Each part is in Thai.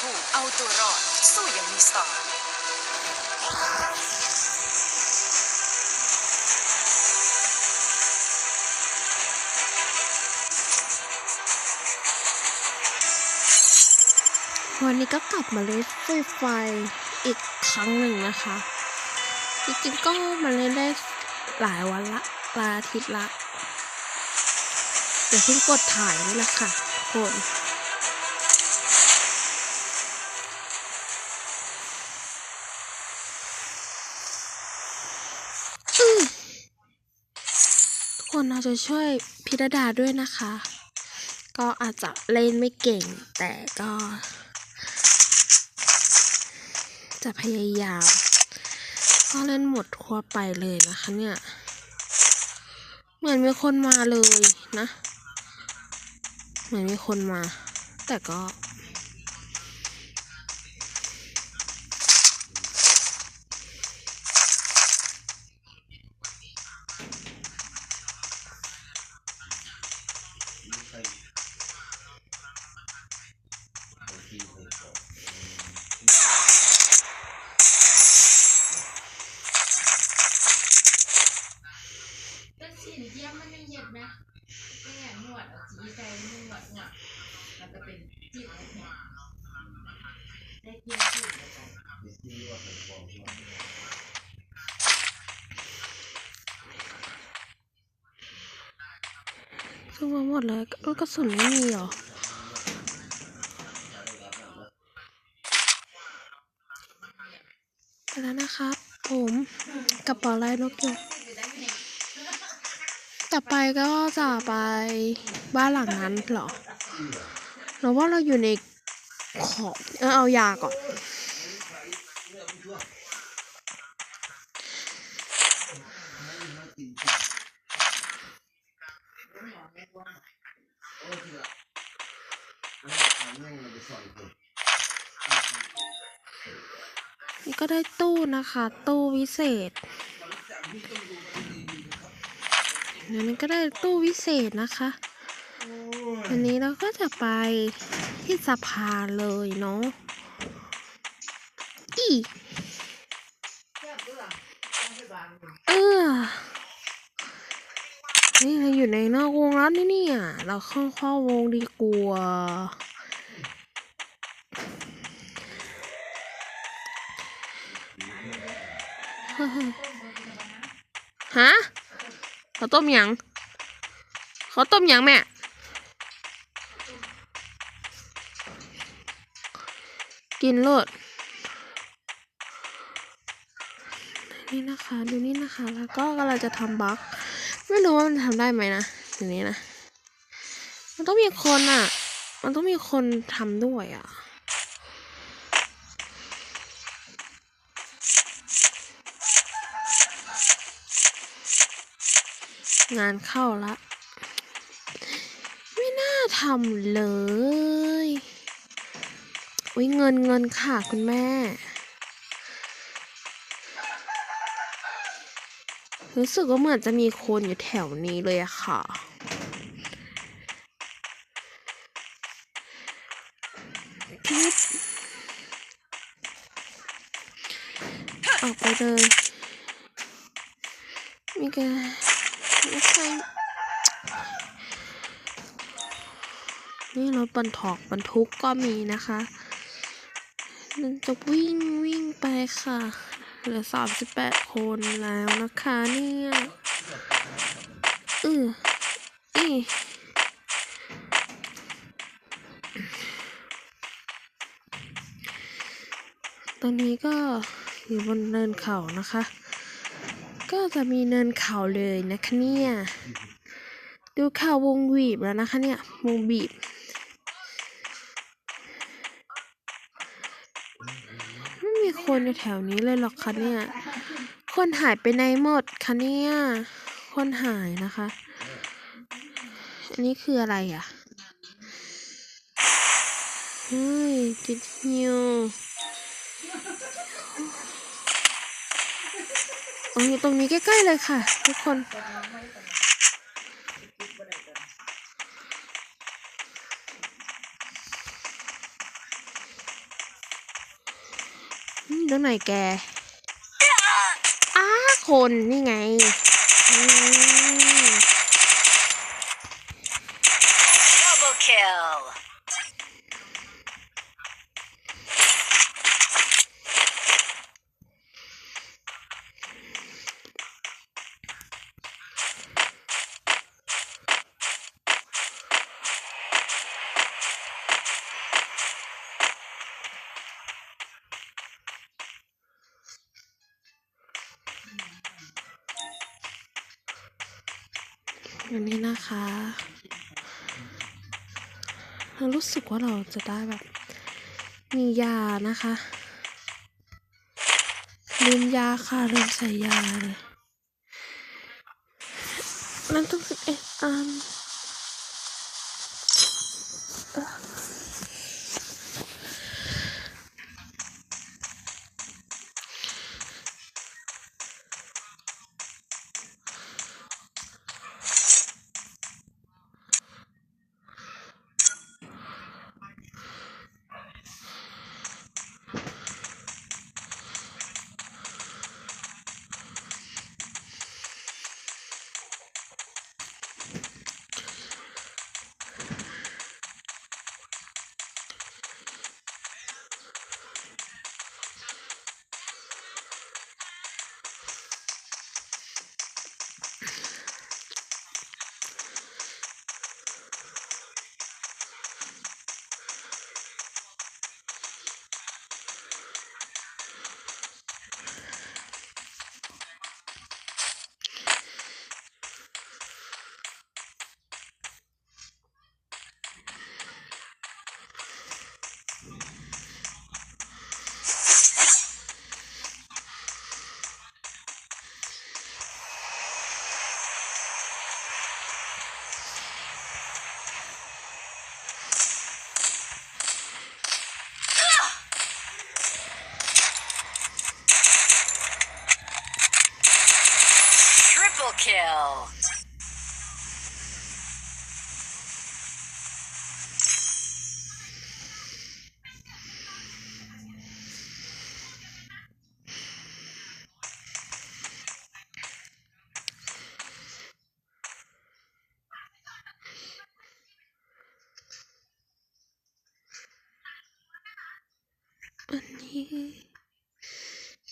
ผู้เอาตัวรอด สู้อย่างมีสไตล์วันนี้ก็กลับมาเล่นฟรีไฟอีกครั้งหนึ่งนะคะ จริงๆก็มาเล่นได้หลายวันละหลาอาทิตย์ละเดี๋ยวเพิ่งกดถ่ายนี่แหละค่ะคน คนอาจจะช่วยพิรดาด้วยนะคะ ก็อาจจะเล่นไม่เก่ง แต่ก็ จะพยายาม ก็เล่นหมดทั่วไปเลยนะคะเนี่ย เหมือนมีคนมาเลยนะ เหมือนมีคนมา แต่ก็ ยี่ยมเย็นนะไม่ยนวดเอาจีใจนวดนวดมันจะเป็นจิตอะไรเนี่ยได้เยี่ยมขึ้นเลยจ้ะซื้อมาหมดเลยเออกระสุนไม่มีหรอไปแล้วนะครับ ผมกระเป๋าลายนกยูง ต่อไปก็จะไปบ้านหลังนั้นเหรอหรือว่าเราอยู่ในของเออเอายาก่อน นี่ก็ได้ตู้นะคะ ตู้วิเศษ เดี๋ยวนี้ก็ได้ตู้วิเศษนะคะวันนี้เราก็จะไปที่สะพานเลยเนาะอีเออนี่เราอยู่ในนอกวงแล้วนี่เนี่ย เราเข้าเข้าวงดีกว่าฮะ เขาต้มยัง เขาต้มยังแม่ กินโลด นี่นะคะ ดูนี่นะคะ แล้วก็กำลังจะทำบล็อก ไม่รู้ว่ามันทำได้ไหมนะทีนี้นะ มันต้องมีคนอะ มันต้องมีคนทำด้วยอะ งานเข้าละ ไม่น่าทำเลยอุ้ยเงินเงินค่ะคุณแม่ รู้สึกว่าเหมือนจะมีคนอยู่แถวนี้เลยอะค่ะ ออกไปเลยมีแก ไม่ใช่นี่รถบรรทุกบรรทุกก็มีนะคะมันจะวิ่งวิ่งไปค่ะ เหลือสามสิบแปดคนแล้วนะคะเนี่ยอืออีตอนนี้ก็อยู่บนเนินเขานะคะ ก็จะมีเนินเขาเลยนะคะเนี่ย ดูข่าววงบีบแล้วนะคะเนี่ย วงบีบ ไม่มีคนอยู่แถวนี้เลยหรอกคะเนี่ย คนหายไปไหนหมดคะเนี่ย คนหายนะคะ อันนี้คืออะไรอะ เฮ้ยจิตฮิว โอ้ตรงนี้ใกล้ๆเลยค่ะ ทุกคนอตรงไหนแกอ้าคนนี่ไงอืม Double kill. อย่างนี้นะคะเรารู้สึกว่าเราจะได้แบบ มียานะคะลืมยาค่ะลืมใส่ยาเลยนั่นต้องสิบเอ็ดอัน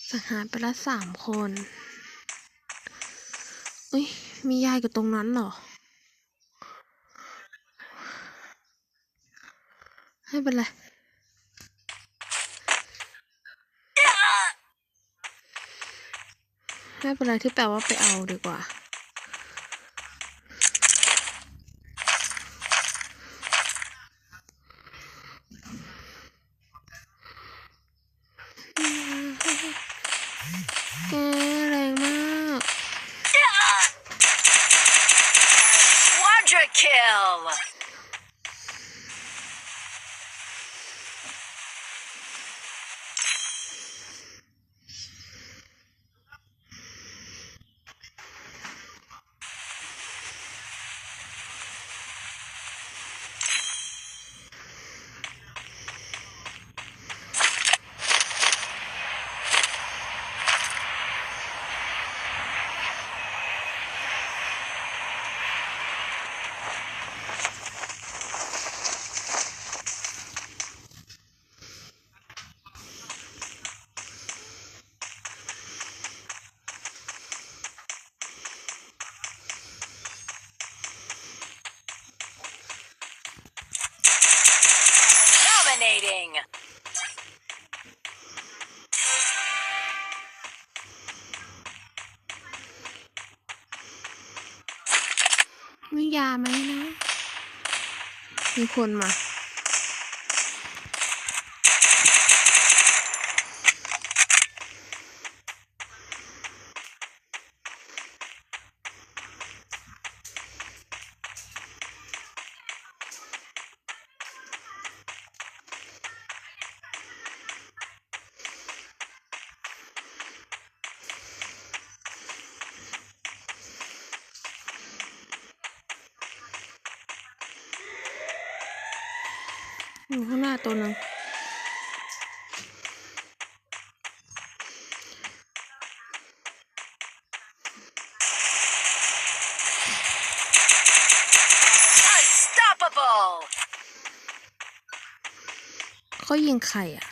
สังหารไปละสามคน อุ้ย มียายกับตรงนั้นเหรอ ให้เป็นไรไม่เป็นไรที่แปลว่าไปเอาดีกว่า แกแรงมาก Quadra kill. 'Dominating. มียาไหมนะ มีคนมา อยู่ข้างหน้าตัวนึงเขายิงใครอะ